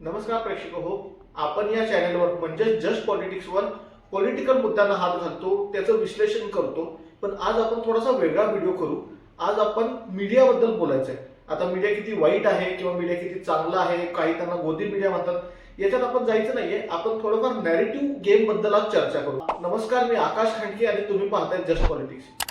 नमस्कार प्रेक्षक हो आपण या चॅनलवर म्हणजे जस्ट पॉलिटिक्सवर पॉलिटिकल मुद्द्यांना हात घालतो त्याचं विश्लेषण करतो पण आज आपण थोडासा वेगळा व्हिडिओ करू. आज आपण मीडियाबद्दल बोलायचं आहे आता मीडिया किती वाईट आहे किंवा मीडिया किती चांगला आहे काही त्यांना गोदी मीडिया म्हणतात याच्यात आपण जायचं नाहीये. आपण थोडंफार नॅरेटिव्ह गेमबद्दल आज चर्चा करू. नमस्कार मी आकाश खांडके आणि तुम्ही पाहताय जस्ट पॉलिटिक्स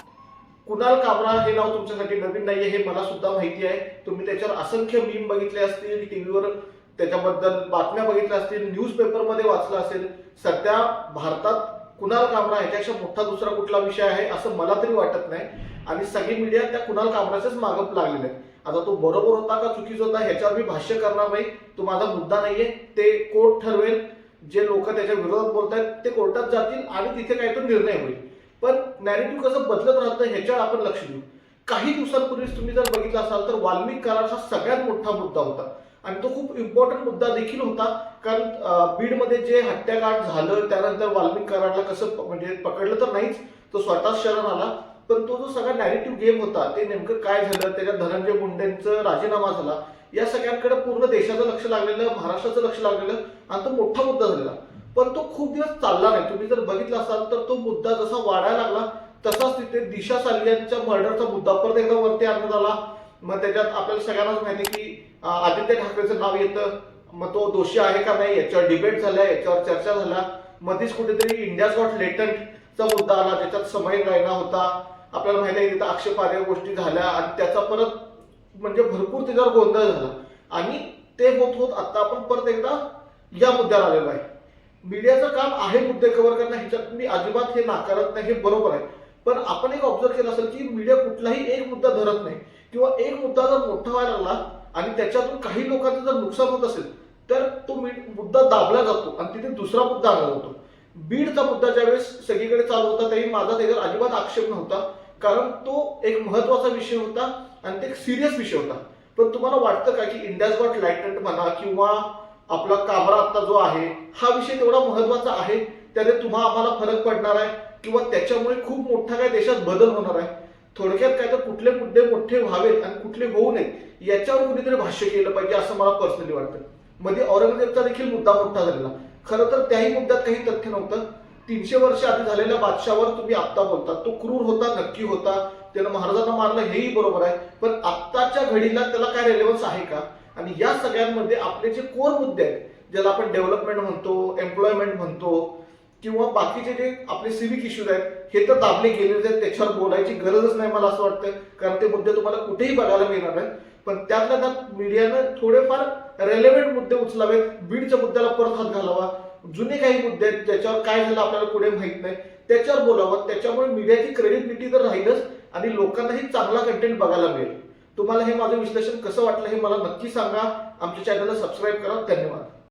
कुणाल कामरा हे नाव तुमच्यासाठी नवीन नाहीये हे मला सुद्धा माहिती आहे. तुम्ही त्याच्यावर असंख्य मीम बघितले असतील टीव्हीवर त्याच्याबद्दल बातम्या बघितल्या असतील न्यूज पेपरमध्ये वाचलं असेल सध्या भारतात कुणाल कामरा ह्याच्यापेक्षा मोठा दुसरा कुठला विषय आहे असं मला तरी वाटत नाही. आणि सगळी मीडिया त्या कुणाल कामराच्याच मागं लागलेले आहेत. आता तो बरोबर होता का चुकीचा होता ह्याच्यावर मी भाष्य करणार नाही. तो माझा मुद्दा नाहीये. ते कोर्ट ठरवेल. जे लोक त्याच्या विरोधात बोलतायत ते कोर्टात जातील आणि तिथे काही तो निर्णय होईल. पण नॅरेटिव्ह कसं बदलत राहतं ह्याच्यावर आपण लक्ष देऊ. काही दिवसांपूर्वीच तुम्ही जर बघितलं असाल तर वाल्मिक करार हा सगळ्यात मोठा मुद्दा होता. आणि तो खूप इम्पॉर्टंट मुद्दा देखील होता. कारण बीडमध्ये जे हत्याकांड झालं त्यानंतर वाल्मिक कराडला कसं म्हणजे पकडलं तर नाहीच तो स्वतःच शरण आला. पण तो जो सगळा नॅरेटिव्ह गेम होता ते नेमकं काय झालं त्याच्यात धनंजय मुंडेंचं राजीनामा झाला या सगळ्यांकडे पूर्ण देशाचं लक्ष लागलेलं महाराष्ट्राचं लक्ष लागलेलं आणि तो मोठा मुद्दा झालेला. पण तो खूप दिवस चालला नाही. तुम्ही जर बघितला असाल तर तो मुद्दा जसा वाढायला लागला तसाच तिथे दिशा सालियांच्या मर्डरचा मुद्दा परत एकदा वरती आणण्यात आला. मग त्याच्यात आपल्याला सगळ्यांनाच माहिती की आदित्य ठाकरेचं नाव येतं. मग तो दोषी आहे का नाही याच्यावर डिबेट झाला याच्यावर चर्चा झाल्या मध्येच कुठेतरी इंडियाज गॉट लेटंटचा मुद्दा आला त्याच्यात समय राहिला होता. आपल्याला माहिती आहे तिथं आक्षेपार्ह गोष्टी झाल्या आणि त्याचा परत म्हणजे भरपूर त्याच्यावर गोंधळ झाला. आणि ते होत होत आता आपण परत एकदा या मुद्द्यावर आलेलो आहे. मीडियाचं काम आहे मुद्दे कव्हर करणं ह्याच्यात मी अजिबात हे नाकारत नाही हे बरोबर आहे. पण आपण एक ऑब्झर्व केलं असेल की मीडिया कुठलाही एक मुद्दा धरत नाही. किंवा एक मुद्दा जर मोठा व्हायला लागला आणि त्याच्यातून काही लोकांचं जर नुकसान होत असेल तर तो मुद्दा दाबला जातो आणि तिथे दुसरा मुद्दा आणला जातो. बीडचा मुद्दा ज्यावेळेस सगळीकडे चालू होता त्याही माझा त्याच्यावर अजिबात आक्षेप नव्हता. कारण तो एक महत्त्वाचा विषय होता आणि ते एक सिरियस विषय होता. पण तुम्हाला वाटतं का की इंडियाज गॉट लायटंट म्हणा किंवा आपला कामरा आता जो आहे हा विषय तेवढा महत्त्वाचा आहे त्याने तुम्हा आम्हाला फरक पडणार आहे किंवा त्याच्यामुळे खूप मोठा काय देशात बदल होणार आहे? थोडक्यात काय तर कुठले मुद्दे मोठे व्हावेत आणि कुठले होऊ नयेत याच्यावर कुणीतरी भाष्य केलं पाहिजे असं मला पर्सनली वाटतं. मध्ये औरंगजेबचा देखील मुद्दा मोठा झालेला. खरं तर त्याही मुद्द्यात काही तथ्य नव्हतं. तीनशे वर्ष आधी झालेल्या बादशावर तुम्ही आत्ता बोलता. तो क्रूर होता नक्की होता. त्यानं महाराजांना मारलं हेही बरोबर आहे. पण आत्ताच्या घडीला त्याला काय रेलेव्हन्स आहे का? आणि या सगळ्यांमध्ये आपले जे कोर मुद्दे आहेत ज्याला आपण डेव्हलपमेंट म्हणतो एम्प्लॉयमेंट म्हणतो किंवा बाकीचे जे आपले सिव्हिक इश्यूज आहेत हे तर दाबले गेलेले आहेत. त्याच्यावर बोलायची गरजच नाही मला असं वाटतं कारण ते मुद्दे तुम्हाला कुठेही बघायला मिळणार नाहीत. पण त्यातल्या त्यात मीडियानं थोडेफार रेलेव्हेंट मुद्दे उचलावेत. बीडच्या मुद्द्याला परत हात घालावा. जुने काही मुद्दे आहेत ज्याच्यावर काय झालं आपल्याला पुढे माहीत नाही. त्याच्यावर बोलावं. त्याच्यामुळे मीडियाची क्रेडिबिलिटी तर राहीलच आणि लोकांनाही चांगला कंटेंट बघायला मिळेल. तुम्हाला हे माझं विश्लेषण कसं वाटलं हे मला नक्की सांगा. आमच्या चॅनलला सबस्क्राईब करा. धन्यवाद.